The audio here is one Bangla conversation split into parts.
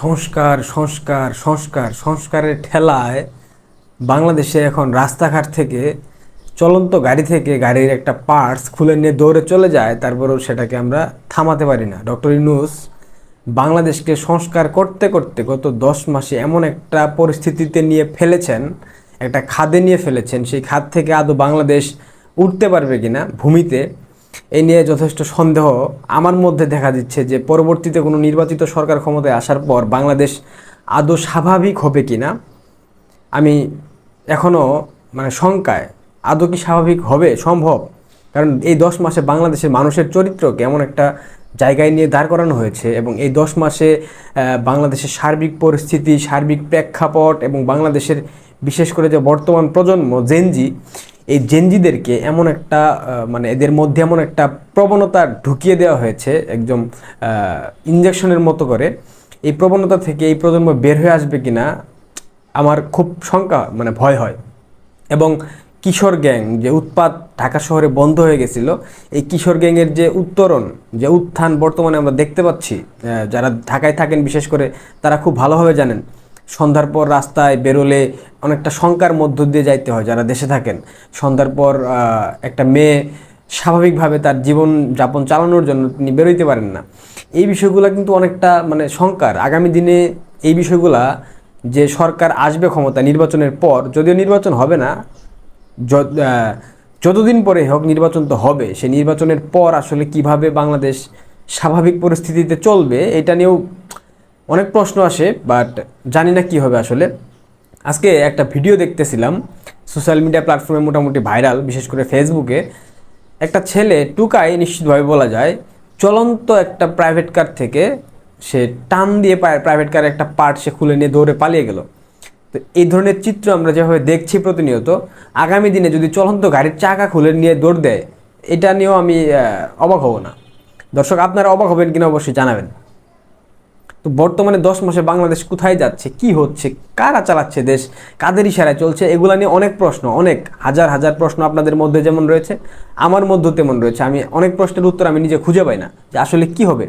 সংস্কার সংস্কার সংস্কার, সংস্কারের ঠেলায় বাংলাদেশে এখন রাস্তাঘাট থেকে চলন্ত গাড়ি থেকে গাড়ির একটা পার্টস খুলে নিয়ে দৌড়ে চলে যায়, তারপরেও সেটাকে আমরা থামাতে পারি না। ডক্টর ইউনুস বাংলাদেশকে সংস্কার করতে করতে গত দশ মাসে এমন একটা পরিস্থিতিতে নিয়ে ফেলেছেন, একটা খাদে নিয়ে ফেলেছেন, সেই খাদ থেকে আদৌ বাংলাদেশ উঠতে পারবে কিনা, ভূমিতে এই নিয়ে যথেষ্ট সন্দেহ আমার মধ্যে দেখা দিচ্ছে যে পরবর্তীতে কোনো নির্বাচিত সরকার ক্ষমতায় আসার পর বাংলাদেশ আদৌ স্বাভাবিক হবে কিনা আমি এখনও মানে শঙ্কায়, আদৌ কি স্বাভাবিক হবে? সম্ভব। কারণ এই দশ মাসে বাংলাদেশের মানুষের চরিত্রকে এমন একটা জায়গায় নিয়ে দাঁড় করানো হয়েছে এবং এই দশ মাসে বাংলাদেশের সার্বিক পরিস্থিতি, সার্বিক প্রেক্ষাপট এবং বাংলাদেশের বিশেষ করে যে বর্তমান প্রজন্ম জেনজি এই জেনজিদেরকে এমন একটা মানে এদের মধ্যে এমন একটা প্রবণতা ঢুকিয়ে দেওয়া হয়েছে, একদম ইঞ্জেকশনের মতো করে। এই প্রবণতা থেকে এই প্রজন্ম বের হয়ে আসবে কিনা, আমার খুব শঙ্কা মানে ভয় হয়। এবং কিশোর গ্যাং যে উৎপাত ঢাকা শহরে বন্ধ হয়ে গেছিল, এই কিশোর গ্যাংয়ের যে উত্তরণ, যে উত্থান বর্তমানে আমরা দেখতে পাচ্ছি যারা ঢাকায় থাকেন বিশেষ করে, তারা খুব ভালোভাবে জানেন। সন্ধ্যার পর রাস্তায় বেরোলে অনেকটা শঙ্কার মধ্য দিয়ে যাইতে হয় যারা দেশে থাকেন। সন্ধ্যার পর একটা মেয়ে স্বাভাবিকভাবে তার জীবন যাপন চালানোর জন্য তিনি বেরোইতে পারেন না। এই বিষয়গুলো কিন্তু অনেকটা মানে শঙ্কার। আগামী দিনে এই বিষয়গুলা যে সরকার আসবে ক্ষমতা নির্বাচনের পর, যদিও নির্বাচন হবে না যতদিন পরে হোক নির্বাচন তো হবে সেই নির্বাচনের পর আসলে কীভাবে বাংলাদেশ স্বাভাবিক পরিস্থিতিতে চলবে, এটা নিয়েও অনেক প্রশ্ন আসে বাট জানি না কি হবে আসলে। আজকে একটা ভিডিও দেখতেছিলাম সোশ্যাল মিডিয়া প্ল্যাটফর্মে মোটামুটি ভাইরাল বিশেষ করে ফেসবুকে একটা ছেলে টুকাই নিশ্চিতভাবে বলা যায়, চলন্ত একটা প্রাইভেট কার থেকে সে টান দিয়ে প্রাইভেট কারের একটা পার্ট সে খুলে নিয়ে দৌড়ে পালিয়ে গেল। তো এই ধরনের চিত্র আমরা যেভাবে দেখছি প্রতিনিয়ত, আগামী দিনে যদি চলন্ত গাড়ির চাকা খুলে নিয়ে দৌড় দেয়, এটা নিয়েও আমি অবাক হব না। দর্শক, আপনারা অবাক হবেন কিনা অবশ্যই জানাবেন। তো বর্তমানে দশ মাসে বাংলাদেশ কোথায় যাচ্ছে, কি হচ্ছে, কারা চালাচ্ছে দেশ, কাদের ইশারায় চলছে, এগুলো নিয়ে অনেক প্রশ্ন, অনেক হাজার হাজার প্রশ্ন আপনাদের মধ্যে যেমন রয়েছে, আমার মধ্যেও তেমন রয়েছে। আমি অনেক প্রশ্নের উত্তর আমি নিজে খুঁজে পাই না যে আসলে কি হবে।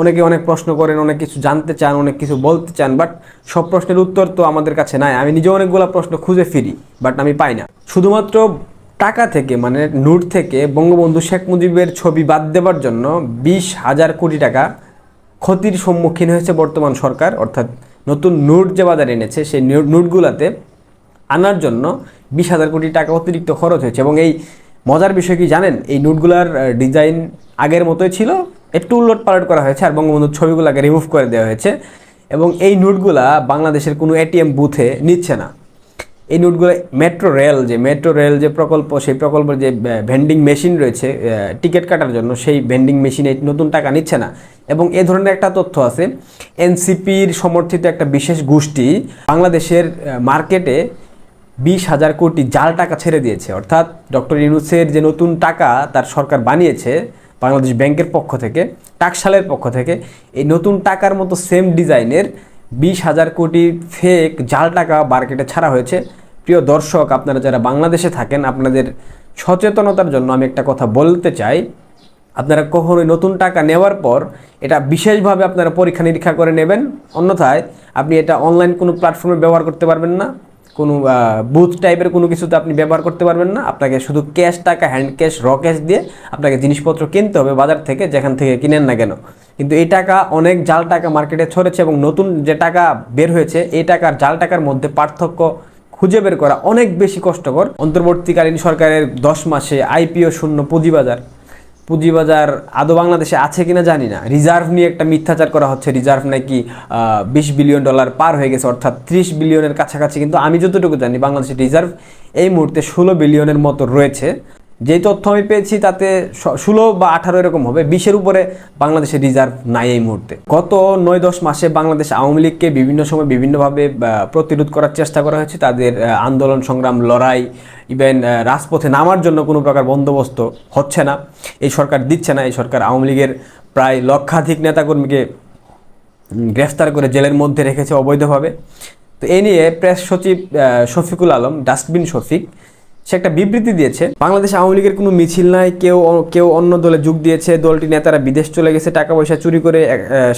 অনেকে অনেক প্রশ্ন করেন, অনেক কিছু জানতে চান, অনেক কিছু বলতে চান, বাট সব প্রশ্নের উত্তর তো আমাদের কাছে নাই। আমি নিজে অনেকগুলো প্রশ্ন খুঁজে ফিরি, বাট আমি পাই না। শুধুমাত্র টাকা থেকে মানে নোট থেকে বঙ্গবন্ধু শেখ মুজিবের ছবি বাদ দেওয়ার জন্য বিশ হাজার কোটি টাকা ক্ষতির সম্মুখীন হয়েছে বর্তমান সরকার, অর্থাৎ নতুন নোট যে বাজারে এনেছে, সেই নোট- নোটগুলাতে আনার জন্য বিশ হাজার কোটি টাকা অতিরিক্ত খরচ হয়েছে। এবং এই মজার বিষয় কি জানেন? এই নোটগুলার ডিজাইন আগের মতোই ছিল, একটু উলট পালট করা হয়েছে আর বঙ্গবন্ধুর ছবিগুলোকে রিমুভ করে দেওয়া হয়েছে। এবং এই নোটগুলা বাংলাদেশের কোনো এটিএম বুথে নিচ্ছে না। এই নোটগুলো মেট্রো রেল যে, মেট্রো রেল যে প্রকল্প, সেই প্রকল্পের যে ভেন্ডিং মেশিন রয়েছে টিকিট কাটার জন্য সেই ভেন্ডিং মেশিনে নতুন টাকা নিচ্ছে না। এবং এ ধরনের একটা তথ্য আছে, এনসিপির সমর্থিত একটা বিশেষ গোষ্ঠী বাংলাদেশের মার্কেটে বিশ হাজার কোটি জাল টাকা ছেড়ে দিয়েছে। অর্থাৎ ডক্টর ইউনুসের যে নতুন টাকা তার সরকার বানিয়েছে বাংলাদেশ ব্যাংকের পক্ষ থেকে, টাকশালের পক্ষ থেকে, এই নতুন টাকার মতো সেম ডিজাইনের বিশ হাজার কোটি ফেক জাল টাকা মার্কেটে ছাড়া হয়েছে। প্রিয় দর্শক, আপনারা যারা বাংলাদেশে থাকেন, আপনাদের সচেতনতার জন্য আমি একটা কথা বলতে চাই। আপনারা কখনোই নতুন টাকা নেওয়ার পর এটা বিশেষভাবে আপনারা পরীক্ষা নিরীক্ষা করে নেবেন। অন্যথায় আপনি এটা অনলাইন কোনো প্ল্যাটফর্মে ব্যবহার করতে পারবেন না। কোনো বুথ টাইপের কোনো কিছুতে আপনি ব্যবহার করতে পারবেন না। আপনাকে শুধু ক্যাশ টাকা হ্যান্ড ক্যাশ র ক্যাশ দিয়ে আপনাকে জিনিসপত্র কিনতে হবে বাজার থেকে, যেখান থেকে কিনেন না কেন। কিন্তু এই টাকা অনেক জাল টাকা মার্কেটে ছড়েছে এবং নতুন যে টাকা বের হয়েছে, এই টাকার জাল টাকার মধ্যে পার্থক্য খুঁজে বের করা অনেক বেশি কষ্টকর। অন্তর্বর্তীকালীন সরকারের দশ মাসে আইপিও শূন্য পুঁজিবাজার। পুঁজিবাজার আদৌ বাংলাদেশে আছে কিনা জানি না। রিজার্ভ নিয়ে একটা মিথ্যাচার করা হচ্ছে। রিজার্ভ নাকি বিশ বিলিয়ন ডলার পার হয়ে গেছে, অর্থাৎ ত্রিশ বিলিয়নের কাছাকাছি। কিন্তু আমি যতটুকু জানি, বাংলাদেশের রিজার্ভ এই মুহূর্তে ষোলো বিলিয়নের মতো রয়েছে। যে তথ্য আমি পেয়েছি তাতে ষোলো বা আঠারো এরকম হবে। বিশের উপরে বাংলাদেশের রিজার্ভ নাই এই মুহূর্তে। গত নয় দশ মাসে বাংলাদেশ আওয়ামী লীগকে বিভিন্ন সময় বিভিন্নভাবে প্রতিরোধ করার চেষ্টা করা হয়েছে। তাদের আন্দোলন, সংগ্রাম, লড়াই ইভেন রাজপথে নামার জন্য কোনো প্রকার বন্দোবস্ত হচ্ছে না। এই সরকার দিচ্ছে না। এই সরকার আওয়ামী লীগের প্রায় লক্ষাধিক নেতাকর্মীকে গ্রেফতার করে জেলের মধ্যে রেখেছে অবৈধভাবে। তো এ নিয়ে প্রেস সচিব শফিকুল আলম, ডাস্টবিন শফিক সে একটা বিবৃতি দিয়েছে, বাংলাদেশ আওয়ামী লীগের কোনো মিছিল নাই, কেউ কেউ অন্য দলে যোগ দিয়েছে, দলটি নেতারা বিদেশ চলে গেছে টাকা পয়সা চুরি করে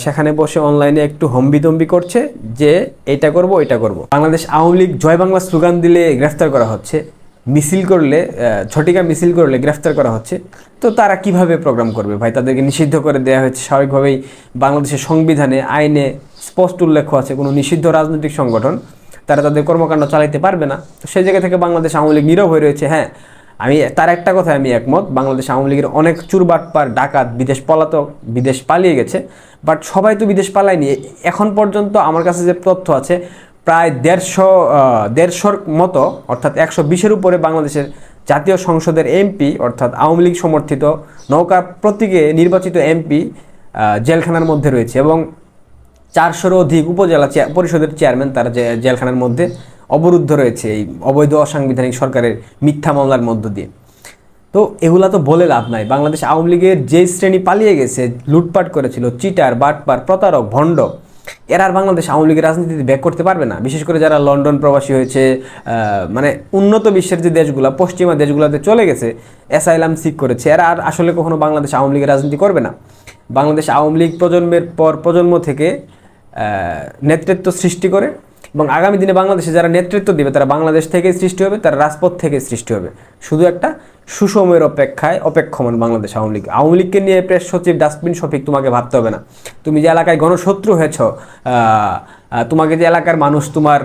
সেখানে বসে অনলাইনে একটু হম্বিদম্বি করছে যে এটা করব এটা করব। বাংলাদেশ আওয়ামী লীগ জয় বাংলা স্লোগান দিলে গ্রেফতার করা হচ্ছে, মিছিল করলে ঝটিকা মিছিল করলে গ্রেফতার করা হচ্ছে। তো তারা কীভাবে প্রোগ্রাম করবে ভাই? তাদেরকে নিষিদ্ধ করে দেওয়া হয়েছে। স্বাভাবিকভাবেই বাংলাদেশের সংবিধানে, আইনে স্পষ্ট উল্লেখ আছে, কোনো নিষিদ্ধ রাজনৈতিক সংগঠন তারা তাদের কর্মকাণ্ড চালাইতে পারবে না। তো সেই জায়গা থেকে বাংলাদেশ আওয়ামী লীগ নীরব হয়ে রয়েছে হ্যাঁ। আমি, তার একটা কথায় আমি একমত, বাংলাদেশ আওয়ামী লীগের অনেক চুরবাটপার, ডাকাত, বিদেশ পলাতক, বিদেশ পালিয়ে গেছে। বাট সবাই তো বিদেশ পালায়নি। এখন পর্যন্ত আমার কাছে যে তথ্য আছে, প্রায় দেড়শো দেড়শোর মতো, অর্থাৎ একশো বিশের উপরে বাংলাদেশের জাতীয় সংসদের এমপি, অর্থাৎ আওয়ামী লীগ সমর্থিত নৌকা প্রতীকে নির্বাচিত এমপি জেলখানার মধ্যে রয়েছে। এবং চারশোরও অধিক উপজেলা পরিষদের চেয়ারম্যান তারা জেলখানার মধ্যে অবরুদ্ধ রয়েছে এই অবৈধ অসাংবিধানিক সরকারের মিথ্যা মামলার মধ্য দিয়ে। তো এগুলা তো বলে লাভ নাই। বাংলাদেশ আওয়ামী লীগের যে শ্রেণি পালিয়ে গেছে, লুটপাট করেছিল, চিটার, বাটপার, প্রতারক, ভণ্ড, এরা আর বাংলাদেশ আওয়ামী লীগের রাজনীতিতে ব্যাক করতে পারবে না। বিশেষ করে যারা লন্ডন প্রবাসী হয়েছে মানে উন্নত বিশ্বের যে দেশগুলো, পশ্চিমা দেশগুলোতে চলে গেছে অ্যাসাইলাম সিক করেছে, এরা আর আসলে কখনো বাংলাদেশ আওয়ামী লীগের রাজনীতি করবে না। বাংলাদেশ আওয়ামী লীগ প্রজন্মের পর প্রজন্ম থেকে নেতৃত্ব সৃষ্টি করে এবং আগামী দিনে বাংলাদেশে যারা নেতৃত্ব দিবে, তারা বাংলাদেশ থেকেই সৃষ্টি হবে, তারা রাজপথ থেকে সৃষ্টি হবে। শুধু একটা সুসময়ের অপেক্ষায় অপেক্ষমান বাংলাদেশ আওয়ামী লীগ। আওয়ামী লীগকে নিয়ে প্রেস সচিব ডাস্টবিন শফিক, তোমাকে ভাবতে হবে না। তুমি যে এলাকায় গণশত্রু হয়েছ তোমাকে যে এলাকার মানুষ, তোমার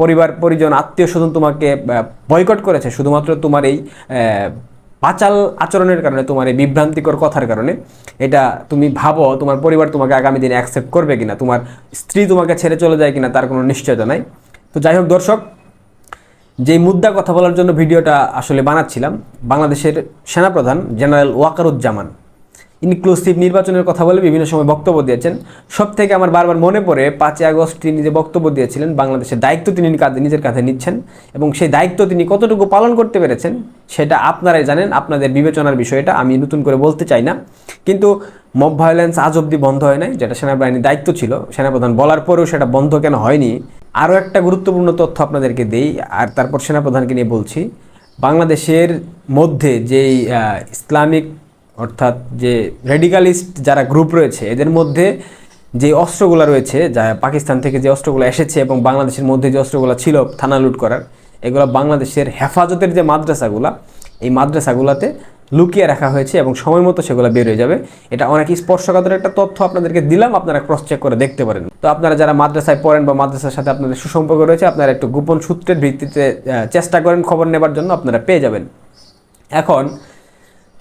পরিবার, পরিজন আত্মীয় স্বজন তোমাকে বয়কট করেছে, শুধুমাত্র তোমার এই পাচাল আচরণের কারণে, তোমার এই বিভ্রান্তিকর কথার কারণে, এটা তুমি ভাবো তোমার পরিবার তোমাকে আগামী দিনে অ্যাকসেপ্ট করবে কিনা, তোমার স্ত্রী তোমাকে ছেড়ে চলে যায় কিনা, তার কোনো নিশ্চয়তা নাই। তো যাই হোক দর্শক যে মুদ্রা কথা বলার জন্য ভিডিওটা আসলে বানাচ্ছিলাম, বাংলাদেশের সেনাপ্রধান জেনারেল ওয়াকারুজ্জামান। ইনক্লুসিভ নির্বাচনের কথা বলে বিভিন্ন সময় বক্তব্য দিয়েছেন। সব থেকে আমার বারবার মনে পড়ে, পাঁচই আগস্ট তিনি যে বক্তব্য দিয়েছিলেন, বাংলাদেশের দায়িত্ব তিনি কাঁধে নিজের কাঁধে নিচ্ছেন এবং সেই দায়িত্ব তিনি কতটুকু পালন করতে পেরেছেন সেটা আপনারাই জানেন, আপনাদের বিবেচনার বিষয়টা আমি নতুন করে বলতে চাই না। কিন্তু মব ভায়োলেন্স আজ অব্দি বন্ধ হয় নাই, যেটা সেনাবাহিনীর দায়িত্ব ছিল, সেনাপ্রধান বলার পরেও সেটা বন্ধ কেন হয়নি? আরও একটা গুরুত্বপূর্ণ তথ্য আপনাদেরকে দেই, আর তারপর সেনাপ্রধানকে নিয়ে বলছি। বাংলাদেশের মধ্যে যেই ইসলামিক অর্থাৎ যে রেডিকালিস্ট যারা গ্রুপ রয়েছে, এদের মধ্যে যে অস্ত্রগুলো রয়েছে, যা পাকিস্তান থেকে যে অস্ত্রগুলো এসেছে এবং বাংলাদেশের মধ্যে যে অস্ত্রগুলো ছিল থানা লুট করার, এগুলো বাংলাদেশের হেফাজতের যে মাদ্রাসাগুলা, এই মাদ্রাসাগুলোতে লুকিয়ে রাখা হয়েছে এবং সময় মতো সেগুলো বের হয়ে যাবে। এটা অনেক স্পর্শকাতর একটা তথ্য আপনাদেরকে দিলাম, আপনারা ক্রস চেক করে দেখতে পারেন। তো আপনারা যারা মাদ্রাসায় পড়েন বা মাদ্রাসার সাথে আপনাদের সুসম্পর্ক রয়েছে, আপনারা একটু গোপন সূত্রের ভিত্তিতে চেষ্টা করেন খবর নেবার জন্য, আপনারা পেয়ে যাবেন। এখন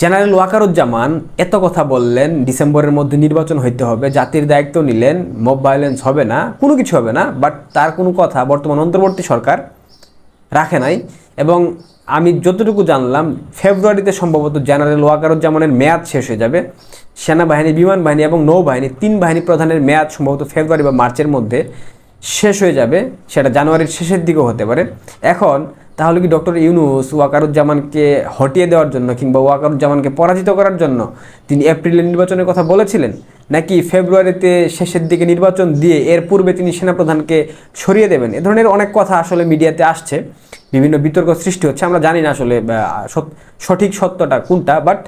জেনারেল ওয়াকারুজ্জামান এত কথা বললেন, ডিসেম্বরের মধ্যে নির্বাচন হইতে হবে, জাতির দায়িত্ব নিলেন মব ভায়োলেন্স হবে না, কোনো কিছু হবে না বাট তার কোনো কথা বর্তমান অন্তর্বর্তী সরকার রাখে নাই। এবং আমি যতটুকু জানলাম, ফেব্রুয়ারিতে সম্ভবত জেনারেল ওয়াকারুজ্জামানের মেয়াদ শেষ হয়ে যাবে। সেনাবাহিনী বিমান বাহিনী এবং নৌবাহিনী, তিন বাহিনী প্রধানের মেয়াদ সম্ভবত ফেব্রুয়ারি বা মার্চের মধ্যে শেষ হয়ে যাবে, সেটা জানুয়ারির শেষের দিকেও হতে পারে। এখন, তাহলে কি ডক্টর ইউনুস ওয়াকারুজ্জামানকে হটিয়ে দেওয়ার জন্য কিংবা ওয়াকারুজ্জামানকে পরাজিত করার জন্য তিনি এপ্রিলের নির্বাচনের কথা বলেছিলেন? নাকি ফেব্রুয়ারিতে শেষের দিকে নির্বাচন দিয়ে এর পূর্বে তিনি সেনাপ্রধানকে সরিয়ে দেবেন? এ ধরনের অনেক কথা আসলে মিডিয়াতে আসছে। বিভিন্ন বিতর্ক সৃষ্টি হচ্ছে। আমরা জানি না আসলে সঠিক সত্যটা কোনটা, বাট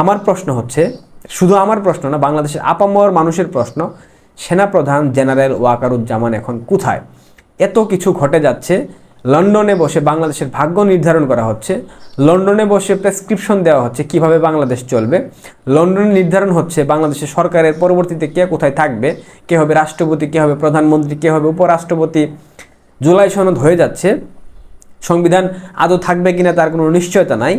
আমার প্রশ্ন হচ্ছে, শুধু আমার প্রশ্ন না, বাংলাদেশের আপামর মানুষের প্রশ্ন সেনাপ্রধান জেনারেল ওয়াকারুজ্জামান এখন কোথায়? এত কিছু ঘটে যাচ্ছে, লন্ডনে বসে বাংলাদেশের ভাগ্য নির্ধারণ করা হচ্ছে, লন্ডনে বসে প্রেসক্রিপশন দেওয়া হচ্ছে কীভাবে বাংলাদেশ চলবে, লন্ডনে নির্ধারণ হচ্ছে বাংলাদেশের সরকারের পরবর্তীতে কে কোথায় থাকবে, কে হবে রাষ্ট্রপতি, কে হবে প্রধানমন্ত্রী, কে হবে উপরাষ্ট্রপতি, জুলাই সনদ হয়ে যাচ্ছে, সংবিধান আদৌ থাকবে কিনা তার কোনো নিশ্চয়তা নাই,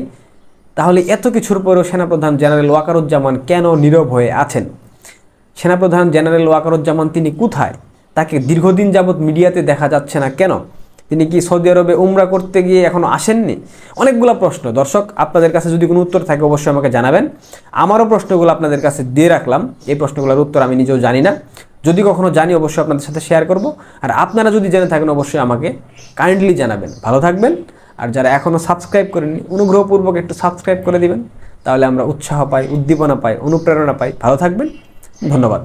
তাহলে এত কিছুর পরেও সেনাপ্রধান জেনারেল ওয়াকারুজ্জামান কেন নীরব হয়ে আছেন? সেনাপ্রধান জেনারেল ওয়াকারুজ্জামান তিনি কোথায়? তাকে দীর্ঘদিন যাবৎ মিডিয়াতে দেখা যাচ্ছে না কেন? তিনি কি সৌদি আরবে উমরা করতে গিয়ে এখনও আসেননি? অনেকগুলো প্রশ্ন। দর্শক, আপনাদের কাছে যদি কোনো উত্তর থাকে, অবশ্যই আমাকে জানাবেন। আমারও প্রশ্নগুলো আপনাদের কাছে দিয়ে রাখলাম। এই প্রশ্নগুলোর উত্তর আমি নিজেও জানি না। যদি কখনো জানি, অবশ্যই আপনাদের সাথে শেয়ার করব। আর আপনারা যদি জেনে থাকেন, অবশ্যই আমাকে কাইন্ডলি জানাবেন। ভালো থাকবেন। আর যারা এখনও সাবস্ক্রাইব করেননি, অনুগ্রহপূর্বক একটু সাবস্ক্রাইব করে দিবেন। তাহলে আমরা উৎসাহ পাই, উদ্দীপনা পাই, অনুপ্রেরণা পাই। ভালো থাকবেন। ধন্যবাদ।